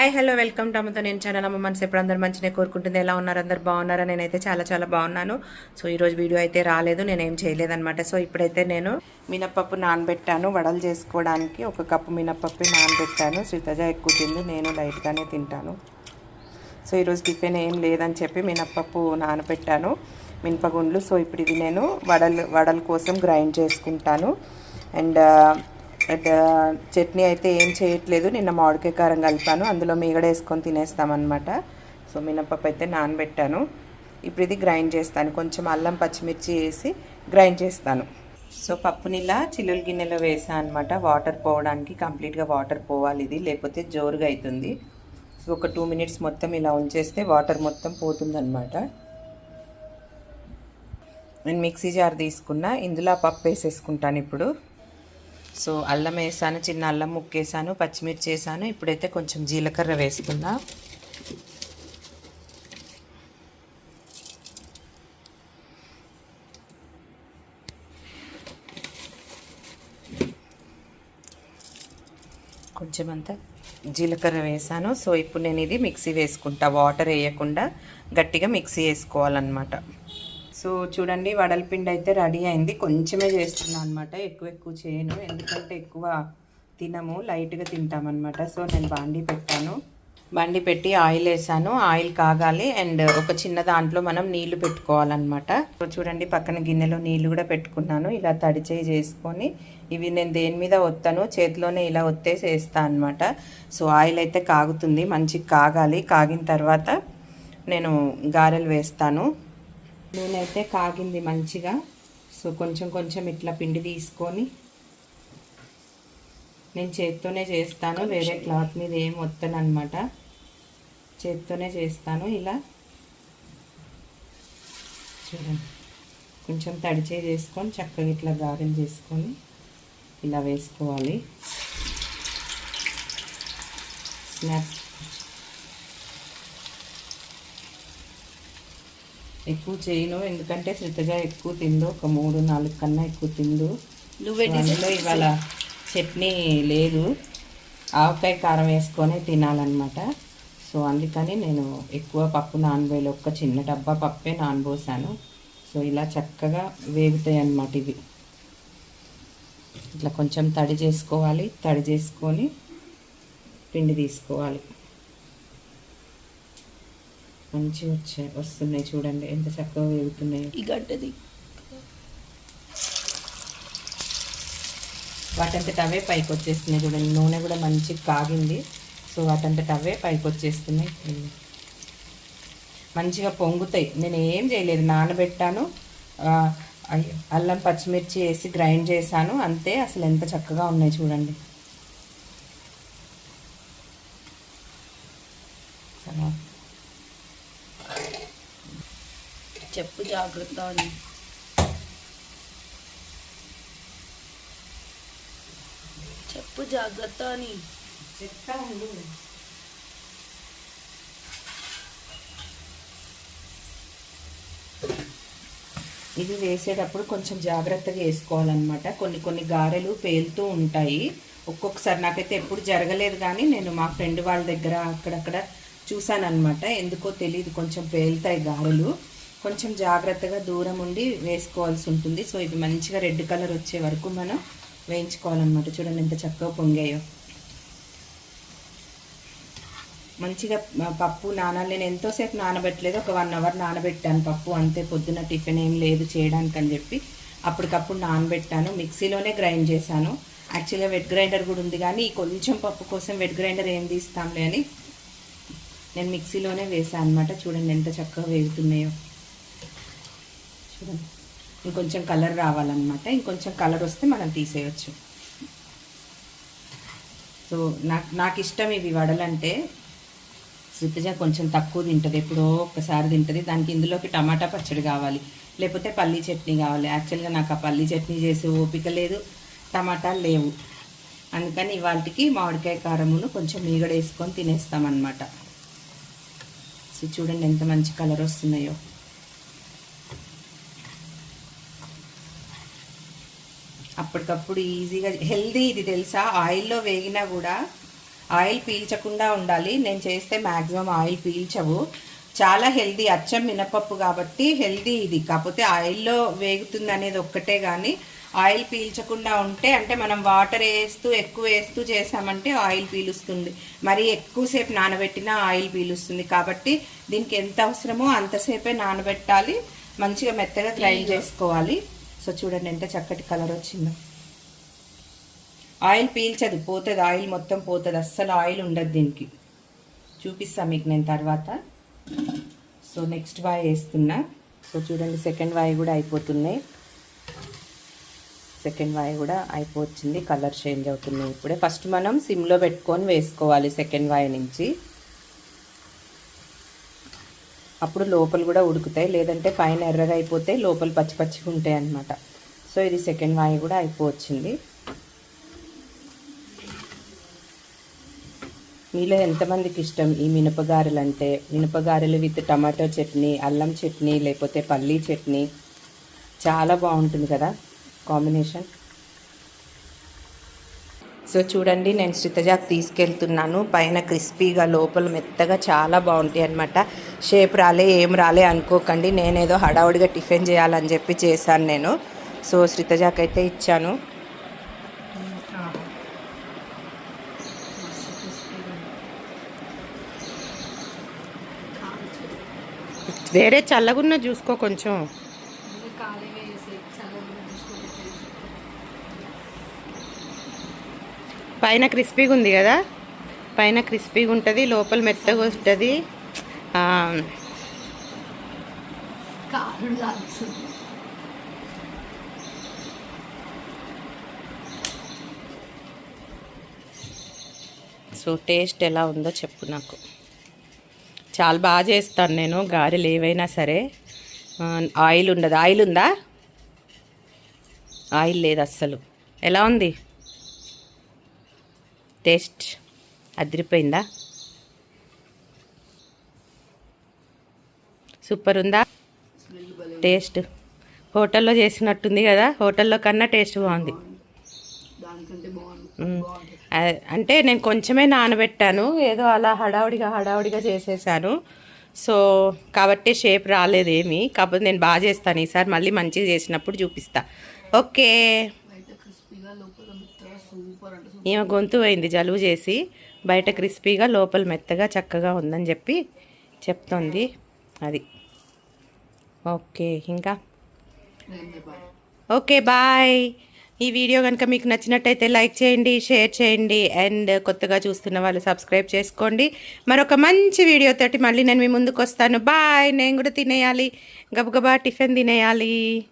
Hi hello welcome to అమ్మతో నేను channel అమ్మ మనసు ఎప్పుడు అందరు మంచిగా కోరుకుంటుంది. ఎలా ఉన్నారు? అందరు బాగున్నారా? నేనైతే చాలా చాలా బాగున్నాను. సో ఈరోజు వీడియో అయితే రాలేదు. నేనేం చేయలేదనమాట సో ఇప్పుడైతే నేను మినప్పప్పు నానబెట్టాను. వడలు చేసుకోవడానికి ఒక కప్పు మినప్పప్పు నానబెట్టాను. శ్రీతజ ఎక్కువ తింది. నేను లైట్గానే తింటాను. సో ఈరోజు టిఫిన్ ఏం లేదని చెప్పి మినప్పప్పు నానబెట్టాను. మినపగుండ్లు. సో ఇప్పుడు ఇది నేను వడలు వడల కోసం గ్రైండ్ చేసుకుంటాను. అండ్ చట్నీ అయితే ఏం చేయట్లేదు. నిన్న మామిడికాయ కారం కలిపాను. అందులో మీగడ వేసుకొని తినేస్తామన్నమాట. సో మినపప్పు అయితే నానబెట్టాను. ఇప్పుడు ఇది గ్రైండ్ చేస్తాను. కొంచెం అల్లం పచ్చిమిర్చి వేసి గ్రైండ్ చేస్తాను. సో పప్పుని ఇలా చిల్లుల గిన్నెలో వేసాను అనమాట వాటర్ పోవడానికి కంప్లీట్గా వాటర్ పోవాలి ఇది. లేకపోతే జోరుగా అవుతుంది సో ఒక టూ మినిట్స్ మొత్తం ఇలా ఉంచేస్తే వాటర్ మొత్తం పోతుందన్నమాట. నేను మిక్సీ జార్ తీసుకున్నా. ఇందులో ఆ పప్పు వేసేసుకుంటాను ఇప్పుడు. సో అల్లం వేసాను చిన్న అల్లం ముక్కేసాను పచ్చిమిర్చి వేసాను. ఇప్పుడైతే కొంచెం జీలకర్ర వేసుకున్నా కొంచెం అంతా జీలకర్ర వేసాను. సో ఇప్పుడు నేను ఇది మిక్సీ వేసుకుంటా. వాటర్ వేయకుండా గట్టిగా మిక్సీ వేసుకోవాలన్నమాట. సో చూడండి వడల పిండి అయితే రెడీ అయింది. కొంచెమే చేస్తున్నాను అనమాట ఎక్కువ ఎక్కువ చేయను. ఎందుకంటే ఎక్కువ తినము లైట్గా తింటామన్నమాట. సో నేను బాండీ పెట్టాను. బండి పెట్టి ఆయిల్ వేసాను. ఆయిల్ కాగాలి. అండ్ ఒక చిన్న దాంట్లో మనం నీళ్ళు పెట్టుకోవాలన్నమాట. సో చూడండి పక్కన గిన్నెలో నీళ్ళు కూడా పెట్టుకున్నాను. ఇలా తడిచేయి చేసుకొని ఇవి నేను దేని మీద ఒత్తాను? చేతిలోనే ఇలా ఒత్తేసి వేస్తాను అనమాట సో ఆయిల్ అయితే కాగుతుంది. మంచిగా కాగాలి. కాగిన తర్వాత నేను గారెలు వేస్తాను. నూనె అయితే కాగింది మంచిగా. సో కొంచెం కొంచెం ఇట్లా పిండి తీసుకొని నేను చేత్తోనే చేస్తాను. వేరే క్లాత్ మీద ఏం వస్తాను చేత్తోనే చేస్తాను ఇలా. చూడండి. కొంచెం తడిచే చేసుకొని చక్కగా ఇట్లా గారెలు చేసుకొని ఇలా వేసుకోవాలి. స్నాక్స్ ఎక్కువ చేయను. ఎందుకంటే శ్రీతజ ఎక్కువ తిందు ఒక మూడు నాలుగు కన్నా ఎక్కువ తిందు అందులో ఇవాళ చట్నీ లేదు. ఆవకాయ కారం వేసుకొని తినాలన్నమాట. సో అందుకని నేను ఎక్కువ పప్పు నానబోయలు ఒక్క చిన్న డబ్బా పప్పే నానబోసాను. సో ఇలా చక్కగా వేగుతాయి అన్నమాట ఇవి. ఇట్లా కొంచెం తడి చేసుకోవాలి. తడి చేసుకొని పిండి తీసుకోవాలి. మంచి వచ్చాయి వస్తున్నాయి చూడండి. ఎంత చక్కగా వేగుతున్నాయి ఈ గడ్డది. వాటంతట అవే పైకి వచ్చేస్తున్నాయి చూడండి. నూనె కూడా మంచి కాగింది. సో వాటంతట అవే పైకి వచ్చేస్తున్నాయి మంచిగా పొంగుతాయి. నేను ఏం చేయలేదు. నానబెట్టాను. అల్లం పచ్చిమిర్చి వేసి గ్రైండ్ చేశాను. అంతే. అసలు ఎంత చక్కగా ఉన్నాయి చూడండి చాలా చెప్పు జాగ్రత్త అని చెప్పు జాగ్రత్త అని చెప్తాను ఇది వేసేటప్పుడు కొంచెం జాగ్రత్తగా వేసుకోవాలన్నమాట. కొన్ని కొన్ని గారెలు పేలుతూ ఉంటాయి. ఒక్కొక్కసారి నాకైతే ఎప్పుడు జరగలేదు కానీ నేను మా ఫ్రెండ్ వాళ్ళ దగ్గర అక్కడక్కడ చూశానమాట ఎందుకో తెలియదు కొంచెం పేలుతాయి గారెలు. కొంచెం జాగ్రత్తగా దూరం ఉండి వేసుకోవాల్సి ఉంటుంది. సో ఇవి మంచిగా రెడ్ కలర్ వచ్చే వరకు మనం వేయించుకోవాలన్నమాట. చూడండి ఎంత చక్కగా పొంగాయో. మంచిగా పప్పు నానాలి. నేను ఎంతోసేపు నానబెట్టలేదు. ఒక వన్ అవర్ నానబెట్టాను పప్పు. అంతే పొద్దున టిఫిన్ ఏం లేదు చేయడానికి అని చెప్పి అప్పటికప్పుడు నానబెట్టాను. మిక్సీలోనే గ్రైండ్ చేశాను. యాక్చువల్గా వెట్ గ్రైండర్ కూడా ఉంది కానీ ఈ కొంచెం పప్పు కోసం వెట్ గ్రైండర్ ఏం తీస్తాంలే అని నేను మిక్సీలోనే వేసాను అనమాట చూడండి ఎంత చక్కగా వేగుతున్నాయో. ఇంకొంచెం కలర్ రావాలన్నమాట. ఇంకొంచెం కలర్ వస్తే మనం తీసేయచ్చు. సో నాకు నాకు ఇష్టం ఇవి వడలంటే శృతిజ కొంచెం తక్కువ తింటుంది. ఎప్పుడో ఒక్కసారి తింటుంది. దానికి ఇందులోకి టమాటా పచ్చడి కావాలి. లేకపోతే పల్లీ చట్నీ కావాలి. యాక్చువల్గా నాకు ఆ పల్లీ చట్నీ చేసే ఓపిక లేదు. టమాటాలు లేవు. అందుకని ఇవాళకి మామిడికాయ కారమును కొంచెం మీగడ వేసుకొని తినేస్తామన్నమాట. సో చూడండి ఎంత మంచి కలర్ వస్తున్నాయో. అప్పటికప్పుడు ఈజీగా హెల్దీ ఇది తెలుసా? ఆయిల్లో వేగినా కూడా ఆయిల్ పీల్చకుండా ఉండాలి. నేను చేస్తే మ్యాక్సిమం ఆయిల్ పీల్చవు. చాలా హెల్దీ అచ్చం మినపప్పు కాబట్టి హెల్దీ ఇది. కాకపోతే ఆయిల్లో వేగుతుంది అనేది ఒక్కటే కానీ ఆయిల్ పీల్చకుండా ఉంటే అంటే మనం వాటర్ వేస్తూ ఎక్కువ వేస్తూ చేసామంటే ఆయిల్ పీలుస్తుంది. మరి ఎక్కువసేపు నానబెట్టినా ఆయిల్ పీలుస్తుంది. కాబట్టి దీనికి ఎంత అవసరమో అంతసేపే నానబెట్టాలి. మంచిగా మెత్తగా గ్రైండ్ చేసుకోవాలి. సో చూడండి ఎంత చక్కటి కలర్ వచ్చిందో. ఆయిల్ పీల్చదు పోతుంది ఆయిల్ మొత్తం పోతుంది అస్సలు ఆయిల్ ఉండదు దీనికి. చూపిస్తా మీకు నేను తర్వాత. సో నెక్స్ట్ వాయి వేస్తున్నా. సో చూడండి సెకండ్ వాయి కూడా అయిపోతున్నాయి. సెకండ్ వాయి కూడా అయిపోతుంది కలర్ చేంజ్ అవుతుంది ఇప్పుడే. ఫస్ట్ మనం సిమ్లో పెట్టుకొని వేసుకోవాలి సెకండ్ వాయి నుంచి. అప్పుడు లోపల కూడా ఉడుకుతాయి. లేదంటే పైన ఎర్రగా అయిపోతే లోపల పచ్చి పచ్చిగా ఉంటాయి అన్నమాట. సో ఇది సెకండ్ వాయి కూడా అయిపోవచ్చింది. మీలో ఎంతమందికి ఇష్టం ఈ మినపగారెలు అంటే మినపగారెలు విత్ టమాటో చట్నీ అల్లం చట్నీ లేకపోతే పల్లీ చట్నీ? చాలా బాగుంటుంది కదా కాంబినేషన్. సో చూడండి నేను శ్రితజాకి తీసుకెళ్తున్నాను. పైన క్రిస్పీగా లోపల మెత్తగా చాలా బాగుంటాయి అనమాట షేప్ రాలే ఏం రాలే అనుకోకండి. నేనేదో హడావుడిగా టిఫిన్ చేయాలని చెప్పి చేశాను నేను. సో శ్రితజాకి అయితే ఇచ్చాను. వేరే చల్లగున్న చూసుకో కొంచెం. పైన క్రిస్పీగా ఉంది కదా? పైన క్రిస్పీగా ఉంటుంది లోపల మెత్తగా లాగుతుంది సో టేస్ట్ ఎలా ఉందో చెప్పు నాకు. చాలా బాగా చేస్తాను నేను గారెలు ఏవైనా సరే. ఆయిల్ ఉండదు? ఆయిల్ ఉందా? ఆయిల్ లేదు అస్సలు. ఎలా ఉంది? టేస్ట్ అదిరిపోయిందా? సూపర్ ఉందా? టేస్ట్. హోటల్లో చేసినట్టుంది కదా హోటల్లో కన్నా టేస్ట్ బాగుంది. అంటే నేను కొంచెమే నానబెట్టాను ఏదో అలా హడావుడిగా హడావుడిగా చేసేసాను. సో కాబట్టి షేప్ రాలేదేమి. కాకపోతే నేను బాగా చేస్తాను ఈసారి మళ్ళీ మంచిగా చేసినప్పుడు చూపిస్తా. ఓకే బయట క్రిస్పీగా లోపల మెత్తగా సూపర్ అంటే సూపర్ ఈమె గొంతు పోయింది జలుబు చేసి బయట క్రిస్పీగా లోపల మెత్తగా చక్కగా ఉందని చెప్పి చెప్తోంది అది. ఓకే ఇంకా? Okay bye. ఈ వీడియో కనుక మీకు నచ్చినట్టయితే లైక్ చేయండి షేర్ చేయండి అండ్ కొత్తగా చూస్తున్న వాళ్ళు సబ్స్క్రైబ్ చేసుకోండి. మరొక మంచి వీడియో తోటి మళ్ళీ నేను మీ ముందుకు వస్తాను. బాయ్. నేను కూడా తినేయాలి. గబగబా టిఫిన్ తినేయాలి.